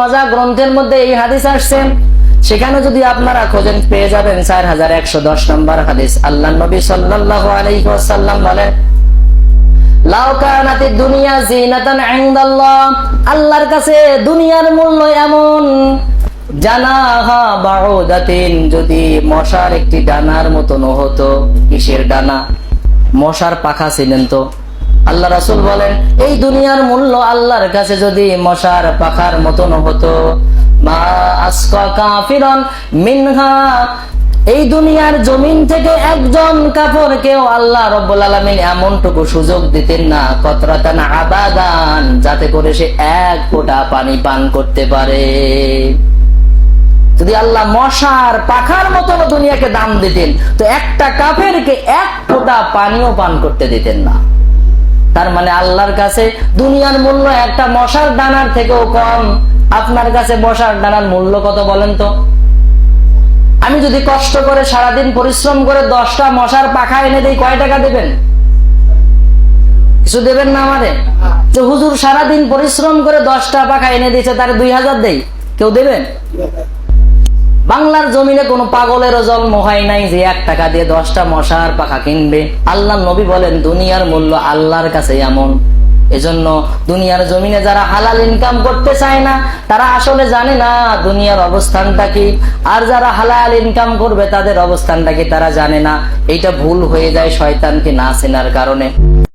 মাজা গ্রন্থের মধ্যে এই হাদিস সেখানে যদি আপনারা খোঁজেন, পেয়ে যাবেন চার হাজার একশো দশ নম্বর হাদিস। আল্লাহ নবী বলেন আল্লাহর কাছে দুনিয়ার এমন যদি মশার একটি ডানার মতন হতো। কিসের ডানা? মশার পাখা ছিলেন তো। আল্লাহ রাসূল বলেন, এই দুনিয়ার মূল্য আল্লাহর কাছে যদি মশার পাখার মতন হতো। মিনহা। এই দুনিয়ার জমিন থেকে একজন কাপড়কেও আল্লাহ রব্বুল এমনটুকু সুযোগ দিতেন না, কতরাতান আবাদান, যাতে করে সে এক ফোঁটা পানি পান করতে পারে। যদি আল্লাহ মশার পাখার মতন দুনিয়াকে দাম দিতেন, তো একটা কাফেরকে এক ফোঁটা পানিও পান করতে দিতেন না। তার মানে আল্লাহর কাছে দুনিয়ার মূল্য একটা মশার ডানার থেকেও কম। আপনার কাছে মশার ডানার মূল্য কত বলেন তো? আমি যদি কষ্ট করে সারাদিন পরিশ্রম করে দশটা মশার পাখা এনে দিই, কয় টাকা দেবেন? কিছু দেবেন না আমারে? যে হুজুর সারাদিন পরিশ্রম করে দশটা পাখা এনে দিয়েছে, তার দুই হাজার দেই। কেউ দেবেন? বাংলার জমিনে কোনো পাগলেরও জন্ম হয় নাই যে এক টাকা দিয়ে দশটা মশার পাখা কিনবে। আল্লাহ নবী বলেন, দুনিয়ার মূল্য আল্লাহর কাছে এমন। এজন্য দুনিয়ার জমিনে যারা হালাল ইনকাম করতে চায় না, তারা আসলে জানে না দুনিয়ার অবস্থানটা কি। আর যারা হালাল ইনকাম করবে, তাদের অবস্থানটা কি তারা জানে না। এটা ভুল হয়ে যায় শয়তানকে না চেনার কারণে।